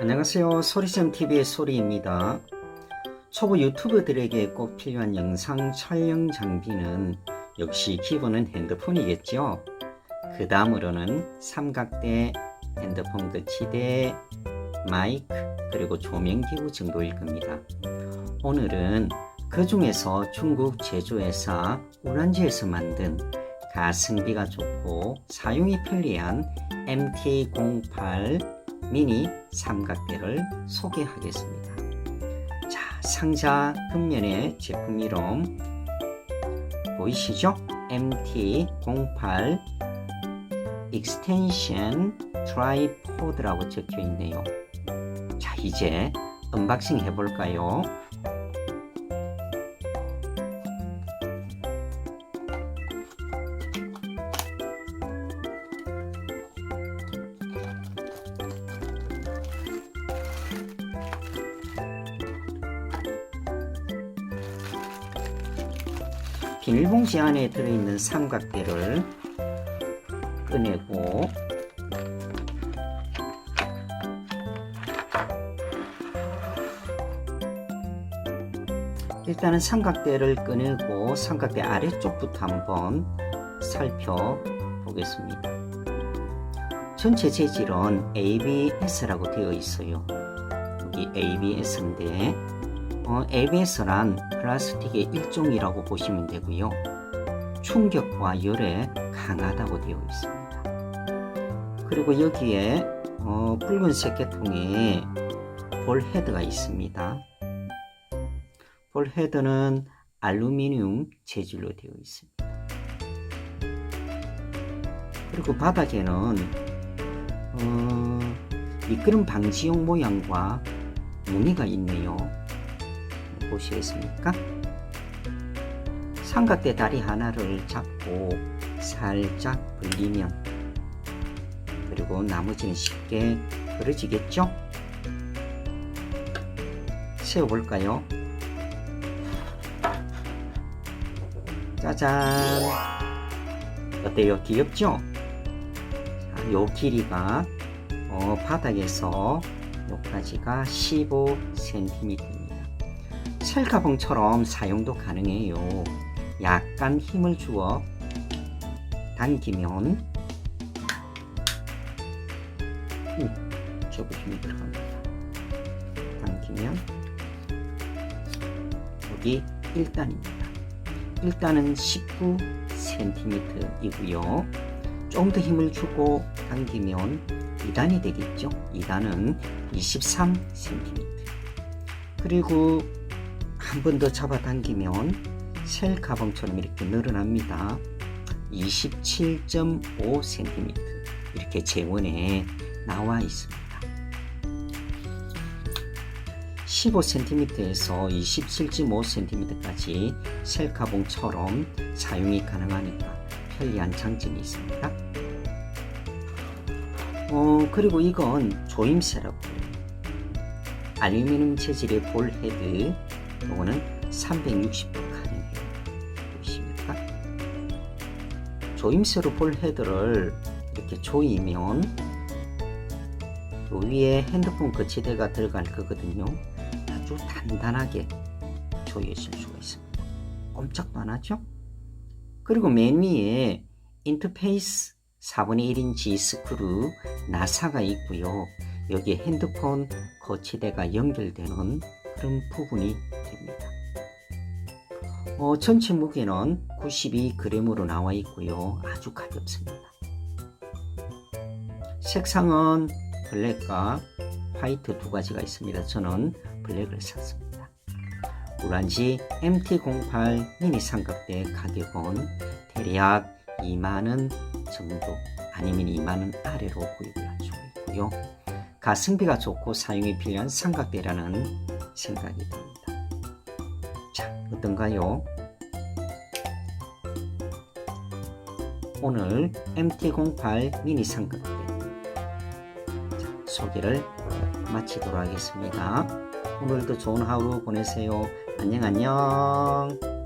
안녕하세요. 소리쌤TV의 소리입니다. 초보 유튜버들에게 꼭 필요한 영상 촬영 장비는 역시 기본은 핸드폰이겠죠. 그 다음으로는 삼각대, 핸드폰 거치대, 마이크, 그리고 조명기구 정도일 겁니다. 오늘은 그 중에서 중국 제조회사 우란지에서 만든 가성비가 좋고 사용이 편리한 MT08 미니 삼각대를 소개하겠습니다. 자, 상자 겉면에 제품 이름 보이시죠? MT08 익스텐션 트라이포드라고 적혀 있네요. 자, 이제 언박싱 해볼까요? 비닐봉지 안에 들어있는 삼각대를 꺼내고 일단은 삼각대를 꺼내고 삼각대 아래쪽부터 한번 살펴보겠습니다. 전체 재질은 ABS라고 되어 있어요. 여기 ABS인데 어, ABS란 플라스틱의 일종이라고 보시면 되고요. 충격과 열에 강하다고 되어 있습니다. 그리고 여기에 어, 붉은색 계통의 볼 헤드가 있습니다. 볼 헤드는 알루미늄 재질로 되어 있습니다. 그리고 바닥에는 어, 미끄럼 방지용 모양과 무늬가 있네요. 보시겠습니까? 삼각대 다리 하나를 잡고 살짝 벌리면 그리고 나머지는 쉽게 벌어지겠죠? 세워볼까요? 짜잔 어때요? 귀엽죠? 자, 요 길이가 어, 바닥에서 여기까지가 15cm 입니다. 셀카봉처럼 사용도 가능해요. 약간 힘을 주어 당기면 음, 저거 힘이 들어갑니다. 당기면 여기 1단입니다. 1단은 19cm이고요. 좀 더 힘을 주고 당기면 2단이 되겠죠. 2단은 23cm. 그리고 한 번 더 잡아당기면 셀 가방처럼 이렇게 늘어납니다. 27.5cm 이렇게 재원에 나와 있습니다. 15cm에서 27.5cm까지 셀카봉처럼 사용이 가능하니까 편리한 장점이 있습니다. 어, 그리고 이건 조임새라고 해요. 알루미늄 재질의 볼 헤드, 요거는 360도 가능해요. 보이십니까? 조임새로 볼 헤드를 이렇게 조이면 요 위에 핸드폰 거치대가 들어갈 거거든요. 아주 단단하게 조여질 수가 있습니다. 꼼짝도 안 하죠? 그리고 맨 위에 인터페이스 4분의 1인치 스크루 나사가 있고요. 여기에 핸드폰 거치대가 연결되는 그런 부분이 됩니다. 어, 전체 무게는 92g으로 나와 있고요. 아주 가볍습니다. 색상은 블랙과 화이트 두 가지가 있습니다. 저는 블랙을 샀습니다. 우란지 MT08 미니 삼각대 가격은 대략 2만원 정도 아니면 2만원 아래로 구입을 할 수가 있고요. 가성비가 좋고 사용이 필요한 삼각대라는 생각이 듭니다. 자, 어떤가요? 오늘 MT08 미니 삼각대 자, 소개를 마치도록 하겠습니다. 오늘도 좋은 하루 보내세요. 안녕 안녕.